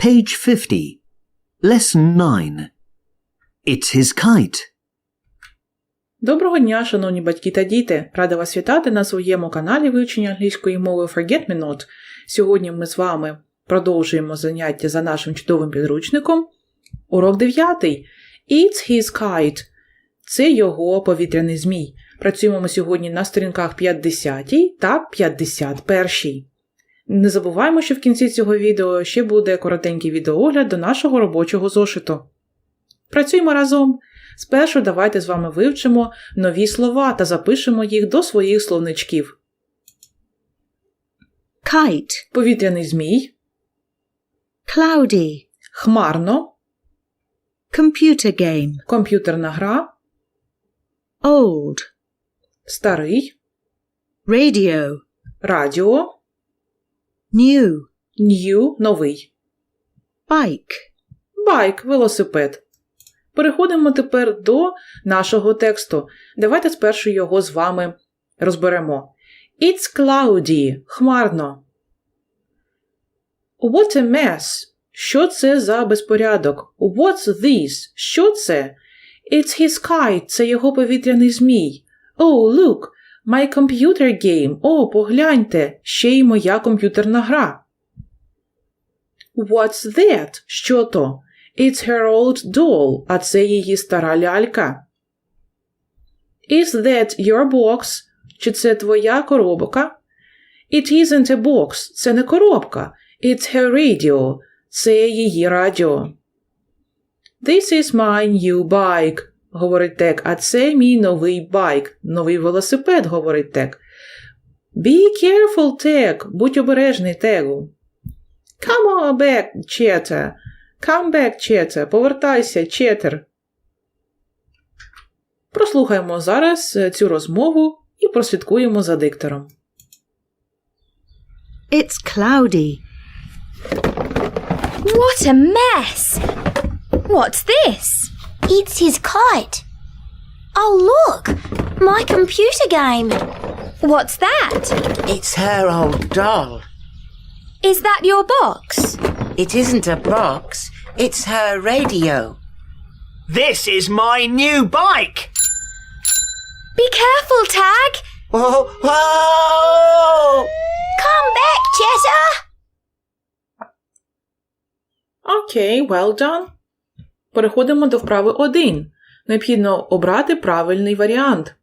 Page 50. Lesson 9. It's his kite. Доброго дня, шановні батьки та діти! Рада вас вітати на своєму каналі вивчення англійської мови Forget Me Not. Сьогодні ми з вами продовжуємо заняття за нашим чудовим підручником. Урок 9. It's his kite. Це його повітряний змій. Працюємо ми сьогодні на сторінках 50 та 51. Не забуваємо, що в кінці цього відео ще буде коротенький відеоогляд до нашого робочого зошиту. Працюємо разом. Спершу давайте з вами вивчимо нові слова та запишемо їх до своїх словничків. kite, Повітряний змій, cloudy, хмарно, computer game, комп'ютерна гра, old, старий, radio, радіо, new, new – новий, bike, байк, велосипед. Переходимо тепер до нашого тексту. Давайте спершу його з вами розберемо. It's cloudy, хмарно. What a mess. Що це за безпорядок? What's this? Що це? It's his kite. Це його повітряний змій. Oh, look, my computer game. О, погляньте, ще й моя комп'ютерна гра. What's that? Що то? It's her old doll, а це її стара лялька. Is that your box? Чи це твоя коробка? It isn't a box. Це не коробка. It's her radio. Це її радіо. This is my new bike, говорить Тек, а це мій новий байк, новий велосипед, говорить Тек. Be careful, Тек, будь обережний, Тегу. Come on back, Cheter. Come back, Cheter. Повертайся, Четер. Прослухаємо зараз е, цю розмову і прослідкуємо за диктором. it's cloudy, What a mess! What's this? It's his kite. Oh, look! My computer game. What's that? It's her old doll. Is that your box? It isn't a box, it's her radio. This is my new bike. Be careful, Tag. Whoa! Come back, Chester! Okay, well done. Переходимо до вправи 1. Необхідно обрати правильний варіант.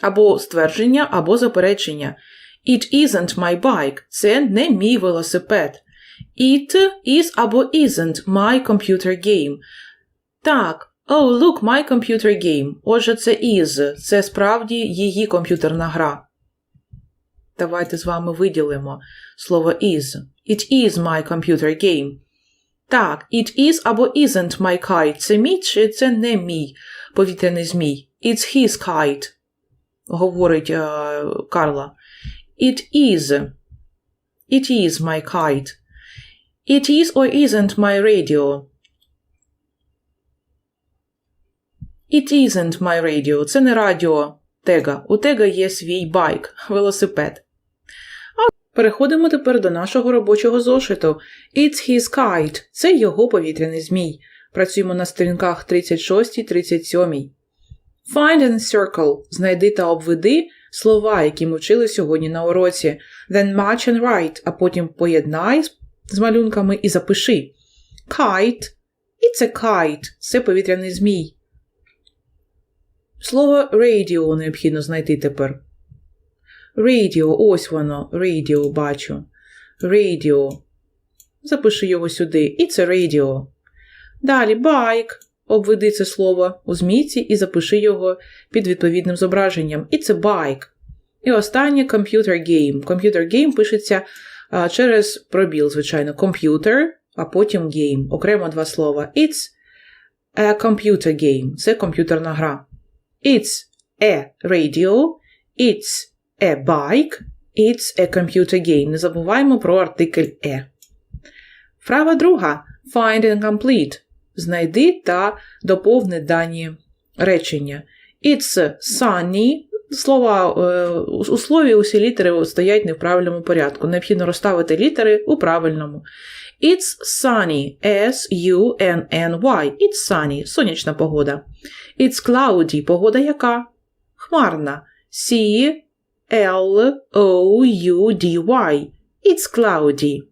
Або ствердження, або заперечення. It isn't my bike. Це не мій велосипед. It is або isn't my computer game. Так. Oh, look, my computer game. Отже, це is. Це справді її комп'ютерна гра. Давайте з вами виділимо слово is. It is my computer game. Так, it is або isn't my kite. Це мій чи це не мій повітряний змій. It's his kite, говорить е, Карла. It is. It is my kite. It is or isn't my radio. It isn't my radio. Це не радіо Тега. У Тега є свій байк, велосипед. Переходимо тепер до нашого робочого зошиту. It's his kite. Це його повітряний змій. Працюємо на сторінках 36-37. Find and circle. Знайди та обведи слова, які ми вчили сьогодні на уроці. Then match and write, а потім поєднай з малюнками і запиши. Kite. It's a kite. Це повітряний змій. Слово radio необхідно знайти тепер. Radio, ось воно, radio бачу. Radio. Запиши його сюди. І це radio. Далі bike. Обведи це слово у змійці і запиши його під відповідним зображенням. І це bike. І останнє computer game. Computer game пишеться а, через пробіл, звичайно, computer, а потім game. Окремо два слова. It's a computer game. Це комп'ютерна гра. It's a radio. It's a bike. It's a computer game. Не забуваємо про артикль e. Вправа друга. Find and complete. Знайди та доповни дані речення. It's sunny. слова е, у слові усі літери стоять не в правильному порядку. Необхідно розставити літери у правильному. It's sunny. S-U-N-N-Y. It's sunny. Сонячна погода. It's cloudy. Погода яка? Хмарна. L O U D Y. It's cloudy.